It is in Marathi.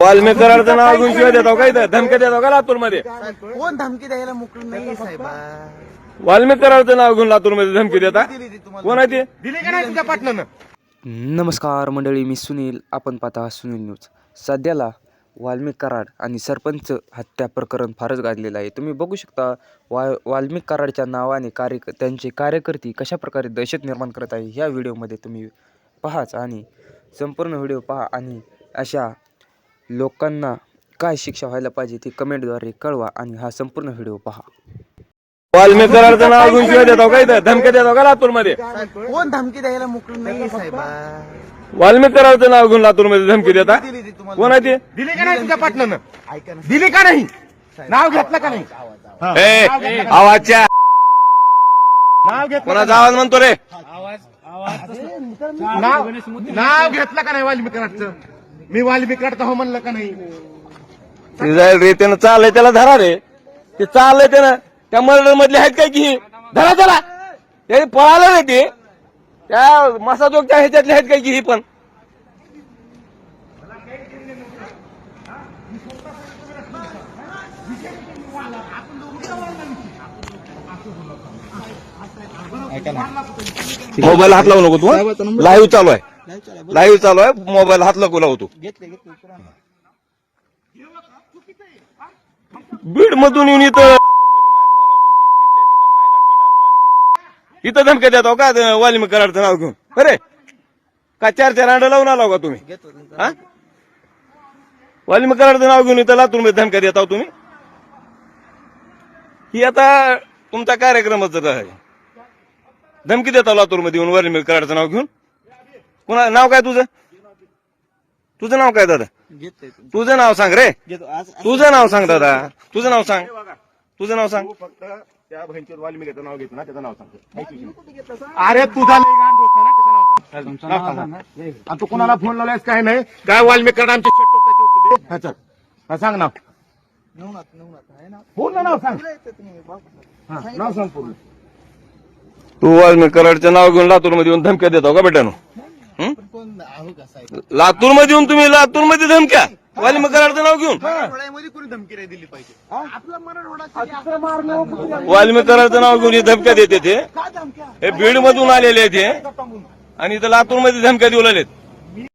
वाल्मी कराडचं नाव घेऊन शिवाय देतो का इथं? धमक्या देतो का लातूरमध्ये कोण धमकी द्यायला मोकळी नाही साहेबा? वाल्मी कराडचं नाव घेऊन लातूरमध्ये धमकी देता? कोण आहे ते? दिली का नाही तुझ्या पाटलानं? नमस्कार मंडळी मी सुनील. आपण पाहता सुनील न्यूज. सध्याला वाल्मिक कराड आणि सरपंच हत्या प्रकरण फारच गाजलेलं आहे. तुम्ही बघू शकता वा वाल्मिक कराडच्या नावाने कार्य त्यांचे कार्यकर्ते कशा प्रकारे दहशत निर्माण करत आहे ह्या व्हिडिओमध्ये तुम्ही पहाच आणि संपूर्ण व्हिडिओ पहा आणि अशा लोकांना काय शिक्षा व्हायला पाहिजे ते कमेंटद्वारे कळवा आणि हा संपूर्ण व्हिडिओ पहा. वाल्मी कराडचं नाव घेऊन शिवाय देतो का इथं? धमक्या देतो का लातूरमध्ये कोण धमकी द्यायला मोकळी नाही साहेबा? वाल्मी कराडचं नाव घेऊन लातूरमध्ये धमकी देता? दिली ती तुम्हाला. कोण आहे ते? दिली का नाही तुझ्या पाटलानं? ऐका ना. दिली का नाही? नाव घेतलं का नाही. ए? आवाजच्या. नाव घेतलं कोणाचा आवाज म्हणतो रे? नाव नाव घेतलं का नाही वाल्मी कराडचं मी वाल्मी कराडचं हो म्हणलं का नाही? ते जाईल रे त्यानं चाललंय त्याला धरा रे. ते चाललंय त्यानं. त्या मर्डर मधले आहेत काय की? धरा त्याला. ते पळालं नाही ते. त्या मसाजोगच्या ह्याच्यातले आहेत काय की ही पण? मोबाईल हात लावू नको तू लाईव्ह चालू आहे. लाईव्ह चालू आहे मोबाईल हात नको लावू तू घेतले घेतले बीड मधून येऊन इथं इथं धमक्या देतो का? वालिमी कराडचं नाव घेऊन. अरे! का चार चार अंड लावून आला का तुम्ही? हा? वालिमी कराडचं नाव घेऊन इथं लातूरमध्ये धमक्या देता तुम्ही? ही आता तुमचा कार्यक्रमच आहे. धमकी देता लातूरमध्ये येऊन वालिमी कराडचं नाव घेऊन. कुणा नाव काय तुझं? तुझं नाव काय दादा? तुझं नाव सांग रे. तुझं नाव सांग दादा. तुझं नाव सांग. तुझं नाव सांग. तू फक्त त्या बहिणीवर वाल्मिकीचं नाव घेतो ना त्याचं नाव सांगतो. अरे तुझा लय घाण दोस्त आहे ना त्याचं नाव सांग. सांग. तू कोणाला फोन लावलायस काय नाही? काय वाल्मिक कराड आमचे शेट टोकताय ते? उत्तर दे. हा, सांग नाव. नवनाथ नवनाथ. आहे ना? पूर्ण नाव सांग. नाव सांग पूर्ण. तू वाल्मी कराडचं नाव घेऊन लातूरमध्ये येऊन धमक्या देतो का बेटानो पण कोण आहो का साहेब? लातूरमध्ये येऊन तुम्ही लातूरमध्ये धमक्या वाल्मी कराडचं नाव घेऊन. मराठवाड्यामध्ये कोणी धमकी नाही दिली पाहिजे. आपला मराठवाडा वाल्मी कराडचं नाव घेऊन हे धमक्या देते ते. हे बीड मधून आलेले आहेत हे. आणि इथं लातूरमध्ये धमक्या देऊ लागलेत.